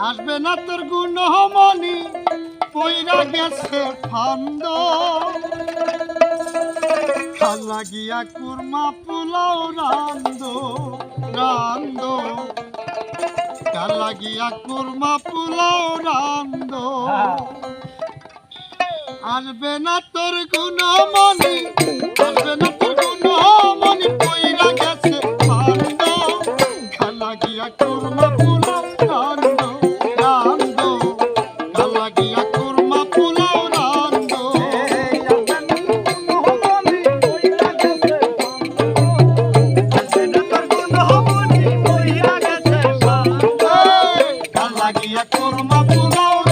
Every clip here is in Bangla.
আসবে না তোর গুণমণি পইরা গেছে ফান্দ। খালা গিয়া কুরমা পোলাও রান্দ রান্দ খালা গিয়া কুরমা পোলাও রান্দ আসবে না তোর গুণমণি আসবে Mama, come on.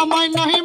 আমায় নাহি